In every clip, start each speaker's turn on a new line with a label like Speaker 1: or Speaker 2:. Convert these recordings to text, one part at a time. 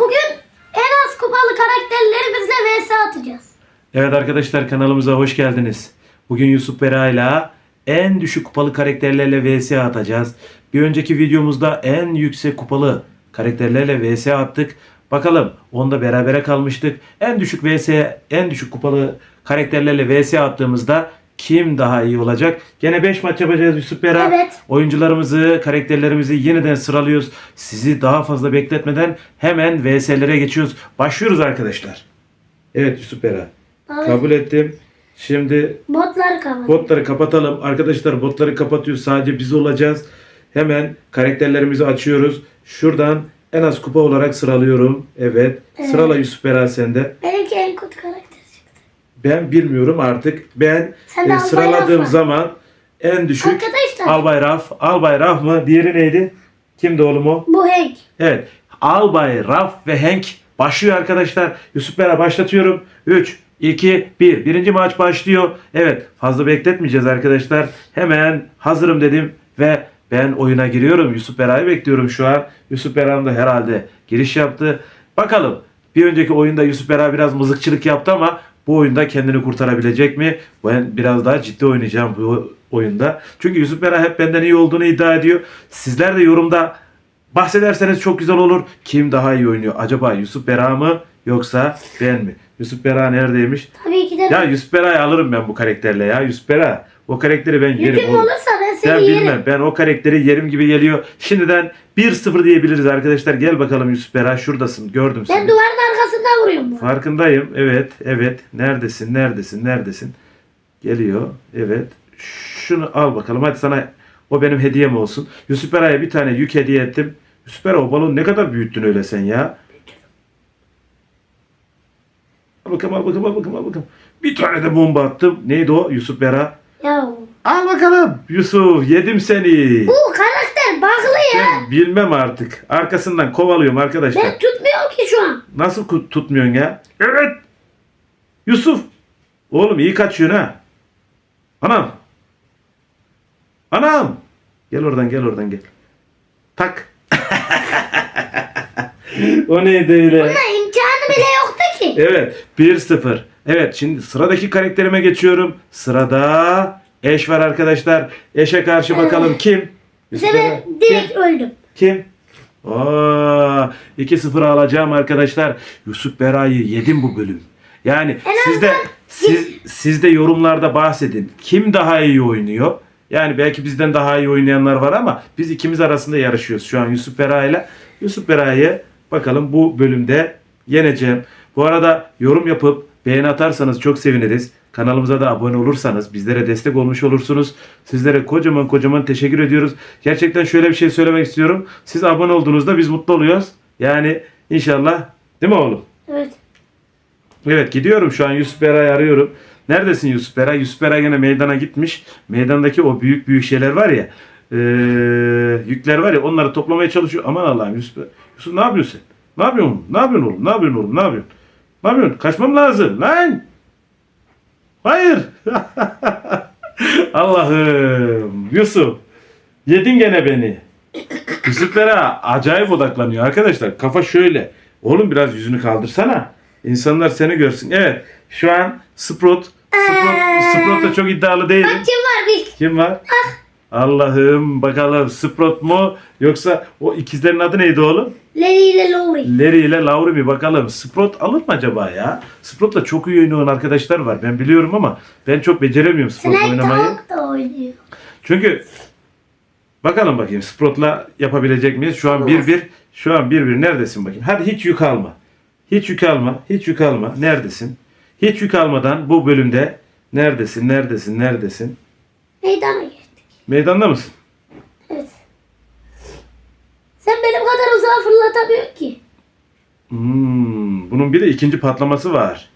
Speaker 1: Bugün en az kupalı karakterlerimizle vs atacağız.
Speaker 2: Evet arkadaşlar kanalımıza hoş geldiniz. Bugün Yusuf Bera en düşük kupalı karakterlerle vs atacağız. Bir önceki videomuzda en yüksek kupalı karakterlerle vs attık. Bakalım onda berabere kalmıştık. En düşük vs, en düşük kupalı karakterlerle vs attığımızda kim daha iyi olacak? Gene 5 maç yapacağız Yusuf Bera.
Speaker 1: Evet.
Speaker 2: Oyuncularımızı, karakterlerimizi yeniden sıralıyoruz. Sizi daha fazla bekletmeden hemen VS'lere geçiyoruz. Başlıyoruz arkadaşlar. Evet Yusuf Bera.
Speaker 1: Abi,
Speaker 2: Kabul ettim. Şimdi
Speaker 1: Botları kapat.
Speaker 2: botları kapatalım. Arkadaşlar botları kapatıyoruz. Sadece biz olacağız. Hemen karakterlerimizi açıyoruz. Şuradan en az kupa olarak sıralıyorum. Evet.
Speaker 1: Evet.
Speaker 2: Sırala Yusuf Bera sende.
Speaker 1: Benimki en kötü karakter.
Speaker 2: Ben bilmiyorum artık. Ben
Speaker 1: Sen
Speaker 2: e,
Speaker 1: Albay
Speaker 2: sıraladığım
Speaker 1: Raf var.
Speaker 2: zaman en düşük
Speaker 1: Arkadaşlar
Speaker 2: Albay Raf. Albay Raf mı? Diğeri neydi? Kimdi oğlum o?
Speaker 1: bu Hank.
Speaker 2: Evet. Albay, Raf ve Hank başlıyor arkadaşlar. Yusuf Bera başlatıyorum. 3, 2, 1. Birinci maç başlıyor. Evet fazla bekletmeyeceğiz arkadaşlar. Hemen hazırım dedim ve ben oyuna giriyorum. Yusuf Bera'yı bekliyorum şu an. Yusuf Bera'm da herhalde giriş yaptı. Bakalım bir önceki oyunda Yusuf Bera biraz mızıkçılık yaptı ama bu oyunda kendini kurtarabilecek mi? Ben biraz daha ciddi oynayacağım bu oyunda. Çünkü Yusuf Bera hep benden iyi olduğunu iddia ediyor. Sizler de yorumda bahsederseniz çok güzel olur. Kim daha iyi oynuyor? Acaba Yusuf Bera mı yoksa ben mi? Yusuf Bera neredeymiş?
Speaker 1: Tabii ki de
Speaker 2: Ya Yusuf Bera'yı alırım ben bu karakterle ya. Yusuf Bera. O karakteri ben yerim.
Speaker 1: yüküm
Speaker 2: oğlum.
Speaker 1: olursa ben seni
Speaker 2: Ben
Speaker 1: yerim.
Speaker 2: bilmem. Ben o karakteri yerim gibi geliyor. Şimdiden 1-0 diyebiliriz arkadaşlar. Gel bakalım Yusuf Bera. Şuradasın. Gördüm
Speaker 1: Ben
Speaker 2: seni.
Speaker 1: duvarın arkasında vuruyorum. bu.
Speaker 2: Farkındayım. Evet. Evet. Neredesin? Neredesin? Neredesin? Geliyor. Evet. Şunu al bakalım. Hadi sana o benim hediyem olsun. Yusuf Bera'ya bir tane yük hediye ettim. Yusuf Bera o balonu ne kadar büyüttün öyle sen ya? Al bakalım al bakalım al bakalım al bakalım. Bir tane de bomba attım. Neydi o Yusuf Bera? Bakalım. Yusuf yedim seni.
Speaker 1: bu karakter bağlı ya.
Speaker 2: Ben bilmem artık. Arkasından kovalıyorum arkadaşlar.
Speaker 1: Ben tutmuyorum ki şu an.
Speaker 2: Nasıl tutmuyorsun ya? Evet. Yusuf. Oğlum iyi kaçıyorsun ha. Anam. Anam. Gel oradan gel oradan gel. Tak. o neydi öyle?
Speaker 1: Bunda imkanı bile yoktu ki.
Speaker 2: Evet 1-0. Evet şimdi sıradaki karakterime geçiyorum. Sırada Eş var arkadaşlar. Eşe karşı bakalım kim?
Speaker 1: Bu sefer
Speaker 2: Kim?
Speaker 1: direkt öldüm.
Speaker 2: Kim? Aa, 2-0 alacağım arkadaşlar. Yusuf Bera'yı yedim bu bölüm. Yani
Speaker 1: En
Speaker 2: siz de siz, siz de yorumlarda bahsedin. Kim daha iyi oynuyor? Yani belki bizden daha iyi oynayanlar var ama biz ikimiz arasında yarışıyoruz şu an Yusuf Bera ile. Yusuf Bera'yı bakalım bu bölümde yeneceğim. Bu arada yorum yapıp beğeni atarsanız çok seviniriz. Kanalımıza da abone olursanız bizlere destek olmuş olursunuz. Sizlere kocaman kocaman teşekkür ediyoruz. Gerçekten şöyle bir şey söylemek istiyorum. Siz abone olduğunuzda biz mutlu oluyoruz. Yani inşallah değil mi oğlum?
Speaker 1: Evet.
Speaker 2: Evet gidiyorum şu an Yusuf Bera'yı arıyorum. Neredesin Yusuf Bera? Yusuf Bera yine meydana gitmiş. Meydandaki o büyük büyük şeyler var ya. eee, yükler var ya onları toplamaya çalışıyor. Aman Allah'ım Yusuf Bera. Yusuf ne yapıyorsun sen? Ne yapıyorsun? Ne yapıyorsun oğlum? Ne yapıyorsun oğlum? Ne yapıyorsun? Ne yapıyorsun? Kaçmam lazım. Lan! Hayır. Allah'ım. Yusuf. Yedin gene beni. Bera acayip odaklanıyor arkadaşlar. Kafa şöyle. Oğlum biraz yüzünü kaldırsana. İnsanlar seni görsün. Evet. Şu an Sprout. Sprout, Sprout da çok iddialı değilim.
Speaker 1: Bak kim var.
Speaker 2: Kim var? Allah'ım bakalım Sprout mu yoksa o ikizlerin adı neydi oğlum?
Speaker 1: Larry ile Lowry.
Speaker 2: Larry ile Lauri mi bakalım. Sprout alır mı acaba ya? Sprout'la çok iyi oynayan arkadaşlar var. Ben biliyorum ama ben çok beceremiyorum Sprout
Speaker 1: Snake
Speaker 2: oynamayı.
Speaker 1: Dog da oynuyor.
Speaker 2: Çünkü bakalım bakayım Sprout'la yapabilecek miyiz? Şu an 1-1. Şu an 1-1. Neredesin bakayım? Hadi hiç yük alma. Hiç yük alma. Hiç yük alma. Neredesin? Hiç yük almadan bu bölümde neredesin? Neredesin? Neredesin?
Speaker 1: Meydana geçtik.
Speaker 2: Meydanda mısın?
Speaker 1: Evet. Sen benim kadar uzağa fırlatamıyorsun ki.
Speaker 2: Hmm, bunun bir de ikinci patlaması var.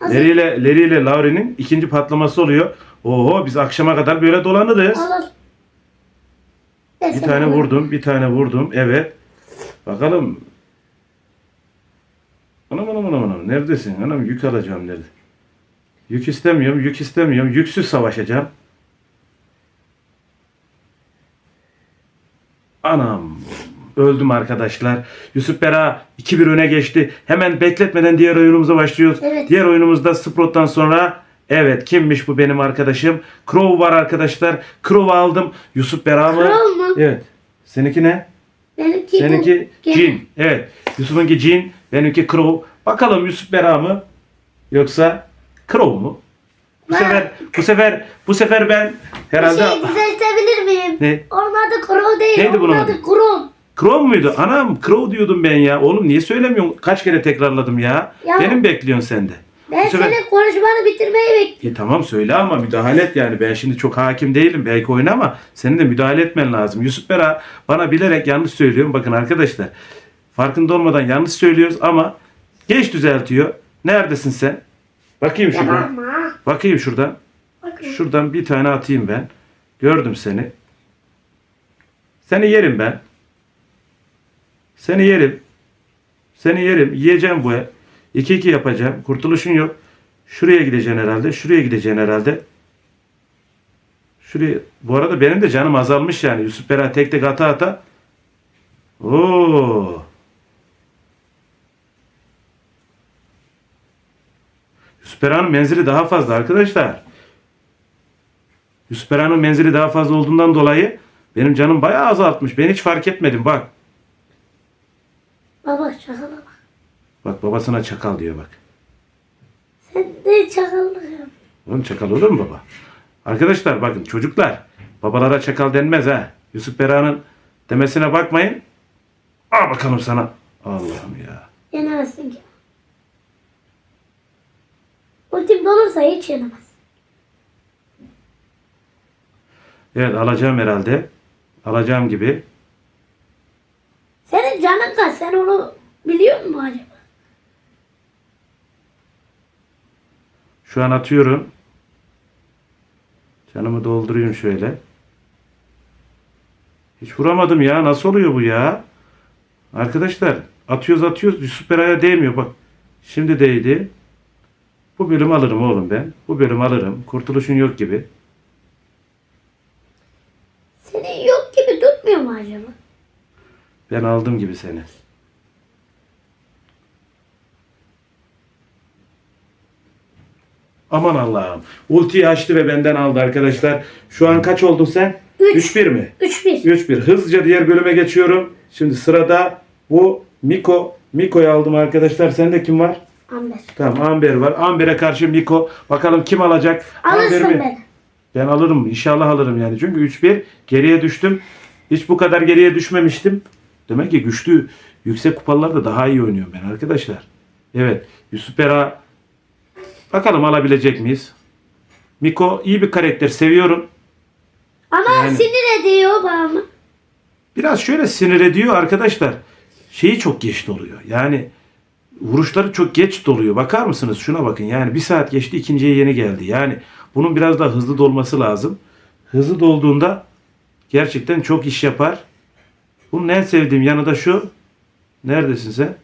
Speaker 1: Nasıl?
Speaker 2: Larry ile, Larry ile Laurie'nin ikinci patlaması oluyor. Oho biz akşama kadar böyle dolanırız.
Speaker 1: Al al. Ben
Speaker 2: Bir tane vurdum, bir tane vurdum. Evet. Bakalım. Anam anam anam anam. Neredesin? Anam yük alacağım nerede? Yük istemiyorum, yük istemiyorum. Yüksüz savaşacağım. Anam. öldüm arkadaşlar. Yusuf Bera 2-1 öne geçti. Hemen bekletmeden diğer oyunumuza başlıyoruz.
Speaker 1: Evet.
Speaker 2: Diğer oyunumuzda Sprout'tan sonra evet kimmiş bu benim arkadaşım? Crow var arkadaşlar. Crow'u aldım. Yusuf Bera mı?
Speaker 1: Crow mu?
Speaker 2: Evet. Seninki ne?
Speaker 1: Benimki
Speaker 2: Seninki
Speaker 1: bu.
Speaker 2: Jin. Evet. Yusuf'unki Jin. Benimki Crow. Bakalım Yusuf Bera mı? Yoksa Crow mu? Bu sefer bu sefer bu sefer ben
Speaker 1: Bir
Speaker 2: herhalde
Speaker 1: şey düzeltebilir miyim?
Speaker 2: Ne?
Speaker 1: Onun adı Crow değil.
Speaker 2: Neydi bunun
Speaker 1: onun
Speaker 2: adı?
Speaker 1: adı.
Speaker 2: Crow muydu? Anam Crow diyordum ben ya. Oğlum niye söylemiyorsun? Kaç kere tekrarladım ya.
Speaker 1: Ya-
Speaker 2: Benim bekliyorsun sen de.
Speaker 1: Ben
Speaker 2: Bu sefer-
Speaker 1: senin konuşmanı bitirmeyi bekliyorum.
Speaker 2: E tamam söyle ama müdahale et yani. Ben şimdi çok hakim değilim belki oyuna ama senin de müdahale etmen lazım. Yusuf Bera bana bilerek yanlış söylüyorum. Bakın arkadaşlar. Farkında olmadan yanlış söylüyoruz ama geç düzeltiyor. Neredesin sen? Bakayım şuradan.
Speaker 1: Ama.
Speaker 2: Bakayım şuradan.
Speaker 1: Bakın.
Speaker 2: Şuradan bir tane atayım ben. Gördüm seni. Seni yerim ben. Seni yerim. Seni yerim. Yiyeceğim bu ev. 2-2 yapacağım. Kurtuluşun yok. Şuraya gideceksin herhalde. Şuraya gideceksin herhalde. Şuraya. Bu arada benim de canım azalmış yani. Yusuf Bera tek tek ata ata. Oo. Yusuf Bera'nın menzili daha fazla arkadaşlar. Yusuf Bera'nın menzili daha fazla olduğundan dolayı benim canım bayağı azaltmış. Ben hiç fark etmedim bak.
Speaker 1: Baba çakala bak.
Speaker 2: Bak babasına çakal diyor bak.
Speaker 1: Sen de çakallık yap.
Speaker 2: Oğlum çakal olur mu baba? Arkadaşlar bakın çocuklar babalara çakal denmez ha. Yusuf Bera'nın demesine bakmayın. Al bakalım sana. Allah'ım ya.
Speaker 1: Yenemezsin ki. Ultim dolursa hiç yenemez.
Speaker 2: Evet alacağım herhalde. Alacağım gibi.
Speaker 1: Senin canın kaç? Sen onu biliyor musun acaba?
Speaker 2: Şu an atıyorum. Canımı dolduruyorum şöyle. Hiç vuramadım ya. Nasıl oluyor bu ya? Arkadaşlar atıyoruz atıyoruz. Yusuf Beray'a değmiyor bak. Şimdi değdi. Bu bölüm alırım oğlum ben. Bu bölüm alırım. Kurtuluşun yok gibi.
Speaker 1: Senin yok gibi tutmuyor mu acaba?
Speaker 2: Ben aldım gibi seni. Aman Allah'ım. Ultiyi açtı ve benden aldı arkadaşlar. Şu an kaç oldun sen?
Speaker 1: Üç.
Speaker 2: 3-1 mi?
Speaker 1: 3-1.
Speaker 2: 3-1. Hızlıca diğer bölüme geçiyorum. Şimdi sırada bu Miko. Miko'yu aldım arkadaşlar. Sende kim var?
Speaker 1: Amber.
Speaker 2: Tamam Amber var. Amber'e karşı Miko. Bakalım kim alacak? Amber
Speaker 1: Alırsın
Speaker 2: mi?
Speaker 1: beni.
Speaker 2: Ben alırım. İnşallah alırım yani. Çünkü 3-1 geriye düştüm. Hiç bu kadar geriye düşmemiştim. Demek ki güçlü yüksek kupalarda daha iyi oynuyorum ben arkadaşlar. Evet. Yusuf Bera bakalım alabilecek miyiz? Miko iyi bir karakter. Seviyorum.
Speaker 1: Ama
Speaker 2: Yani-
Speaker 1: sinir ediyor bana.
Speaker 2: Biraz şöyle sinir ediyor arkadaşlar. Şeyi çok geç doluyor. Yani vuruşları çok geç doluyor. Bakar mısınız? Şuna bakın. Yani bir saat geçti ikinciye yeni geldi. Yani bunun biraz daha hızlı dolması lazım. Hızlı dolduğunda gerçekten çok iş yapar. Bunun en sevdiğim yanı da şu. Neredesin sen?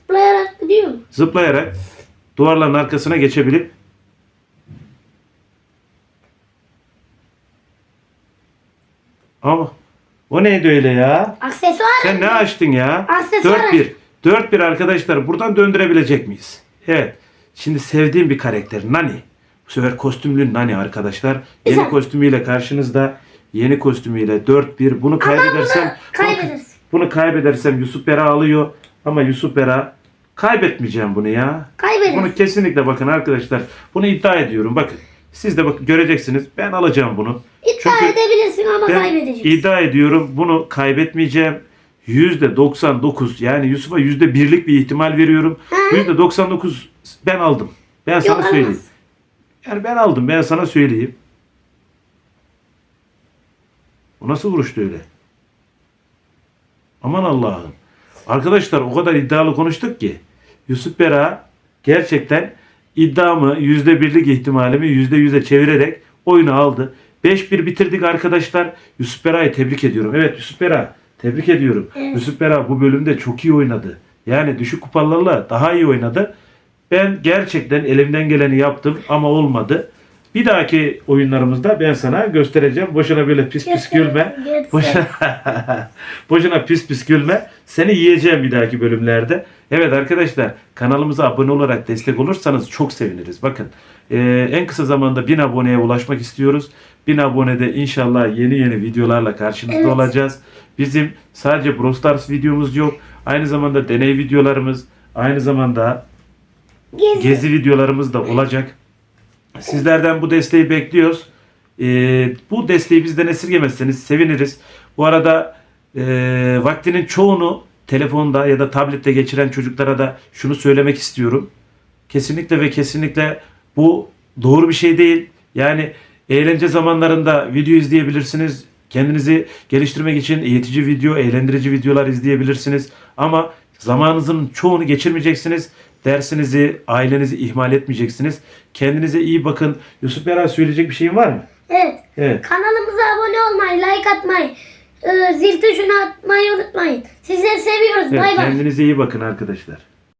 Speaker 1: Zıplayarak gidiyor?
Speaker 2: Zıplayarak duvarların arkasına geçebilip ama o neydi öyle ya?
Speaker 1: Aksesuar.
Speaker 2: Sen ne açtın ya?
Speaker 1: Aksesuar
Speaker 2: 4-1. 4-1 arkadaşlar. Buradan döndürebilecek miyiz? Evet. Şimdi sevdiğim bir karakter. Nani. Bu sefer kostümlü Nani arkadaşlar. Yeni
Speaker 1: Güzel.
Speaker 2: kostümüyle karşınızda. Yeni kostümüyle 4-1. Bunu kaybedersem
Speaker 1: bunu.
Speaker 2: Bunu, kaybedersem Yusuf Bera alıyor. Ama Yusuf Bera kaybetmeyeceğim bunu ya.
Speaker 1: Kaybedersin.
Speaker 2: Bunu kesinlikle bakın arkadaşlar. Bunu iddia ediyorum. Bakın. Siz de bak göreceksiniz. Ben alacağım bunu.
Speaker 1: İddia
Speaker 2: Çünkü-
Speaker 1: edebilirsin ama
Speaker 2: ben
Speaker 1: kaybedeceksin.
Speaker 2: iddia ediyorum bunu kaybetmeyeceğim. %99 yani Yusuf'a %1'lik bir ihtimal veriyorum.
Speaker 1: Hı.
Speaker 2: %99 ben aldım. Ben sana
Speaker 1: Yok
Speaker 2: söyleyeyim.
Speaker 1: alamaz.
Speaker 2: Yani ben aldım ben sana söyleyeyim. Bu nasıl vuruştu öyle? Aman Allah'ım. Arkadaşlar o kadar iddialı konuştuk ki Yusuf Bera gerçekten iddiamı %1'lik ihtimalimi %100'e çevirerek oyunu aldı. 5-1 bitirdik arkadaşlar. Yusuf Bera'yı tebrik ediyorum. Evet Yusuf Bera tebrik ediyorum.
Speaker 1: Evet.
Speaker 2: Yusuf Bera bu bölümde çok iyi oynadı. Yani düşük kupalarla daha iyi oynadı. Ben gerçekten elimden geleni yaptım ama olmadı. Bir dahaki oyunlarımızda ben sana göstereceğim. Boşuna böyle pis pis gülme. Boşuna, boşuna pis pis gülme. Seni yiyeceğim bir dahaki bölümlerde. Evet arkadaşlar kanalımıza abone olarak destek olursanız çok seviniriz. Bakın e, en kısa zamanda 1000 aboneye ulaşmak istiyoruz. 1000 abonede inşallah yeni yeni videolarla karşınızda
Speaker 1: Evet.
Speaker 2: olacağız. Bizim sadece Brawl Stars videomuz yok. Aynı zamanda deney videolarımız, aynı zamanda
Speaker 1: Gezi.
Speaker 2: gezi videolarımız da olacak. Sizlerden bu desteği bekliyoruz. Ee, bu desteği bizden esirgemezseniz seviniriz. Bu arada e, vaktinin çoğunu telefonda ya da tablette geçiren çocuklara da şunu söylemek istiyorum. Kesinlikle ve kesinlikle bu doğru bir şey değil. Yani eğlence zamanlarında video izleyebilirsiniz. Kendinizi geliştirmek için eğitici video, eğlendirici videolar izleyebilirsiniz. Ama zamanınızın çoğunu geçirmeyeceksiniz. Dersinizi, ailenizi ihmal etmeyeceksiniz. Kendinize iyi bakın. Yusuf Beray söyleyecek bir şeyin var mı?
Speaker 1: Evet.
Speaker 2: Evet.
Speaker 1: Kanalımıza abone olmayı, like atmayı, e, zil tuşuna atmayı unutmayın. Sizleri seviyoruz.
Speaker 2: evet
Speaker 1: Bay bay.
Speaker 2: kendinize iyi bakın arkadaşlar.